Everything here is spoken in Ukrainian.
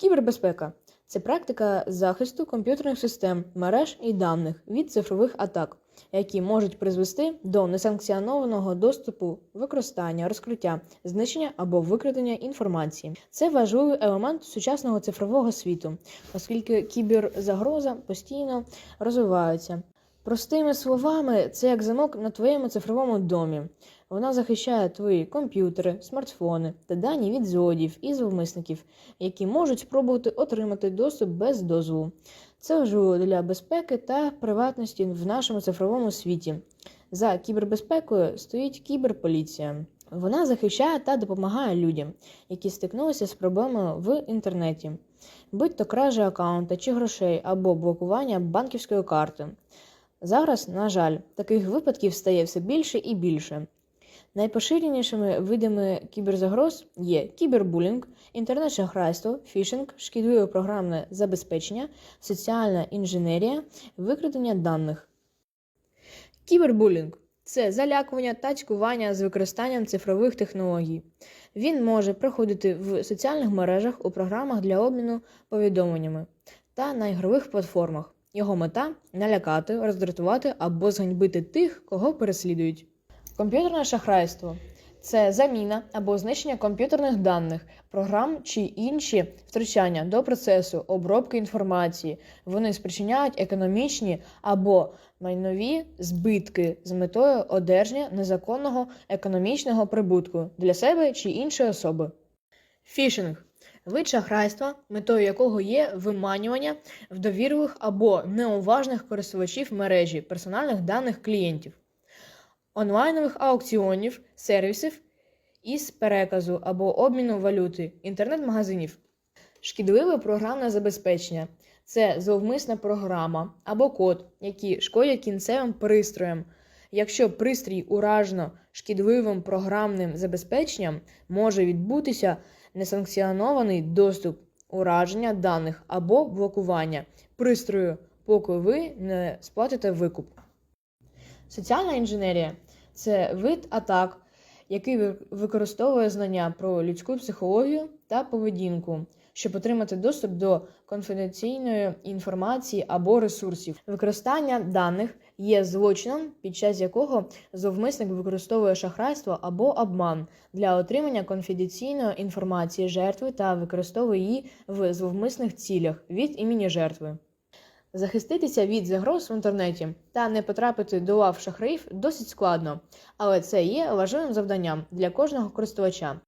Кібербезпека це практика захисту комп'ютерних систем, мереж і даних від цифрових атак, які можуть призвести до несанкціонованого доступу, використання, розкриття, знищення або викрадення інформації. Це важливий елемент сучасного цифрового світу, оскільки кіберзагроза постійно розвивається. Простими словами, це як замок на твоєму цифровому домі. Вона захищає твої комп'ютери, смартфони та дані від злодіїв і зловмисників, які можуть спробувати отримати доступ без дозволу. Це важливо для безпеки та приватності в нашому цифровому світі. За кібербезпекою стоїть кіберполіція. Вона захищає та допомагає людям, які стикнулися з проблемою в інтернеті, будь то кража аккаунта чи грошей або блокування банківської карти. Зараз, на жаль, таких випадків стає все більше і більше. Найпоширенішими видами кіберзагроз є кібербулінг, інтернет-шахрайство, фішинг, шкідливе програмне забезпечення, соціальна інженерія, викрадення даних. Кібербулінг це залякування та цькування з використанням цифрових технологій. Він може проходити в соціальних мережах у програмах для обміну повідомленнями та на ігрових платформах. Його мета налякати, роздратувати або зганьбити тих, кого переслідують. Комп'ютерне шахрайство це заміна або знищення комп'ютерних даних, програм чи інші втручання до процесу обробки інформації. Вони спричиняють економічні або майнові збитки з метою одержання незаконного економічного прибутку для себе чи іншої особи. Фішинг вид шахрайства, метою якого є виманювання в довірливих або неуважних користувачів мережі персональних даних клієнтів онлайнових аукціонів, сервісів із переказу або обміну валюти, інтернет-магазинів. Шкідливе програмне забезпечення це зловмисна програма або код, які шкодять кінцевим пристроям. Якщо пристрій уражено шкідливим програмним забезпеченням, може відбутися несанкціонований доступ, ураження даних або блокування пристрою, поки ви не сплатите викуп. Соціальна інженерія це вид атак, який ви- використовує знання про людську психологію та поведінку, щоб отримати доступ до конфіденційної інформації або ресурсів. Використання даних є злочином, під час якого зловмисник використовує шахрайство або обман для отримання конфіденційної інформації жертви та використовує її в зловмисних цілях від імені жертви. Захиститися від загроз в інтернеті та не потрапити до лав шахраїв досить складно, але це є важливим завданням для кожного користувача.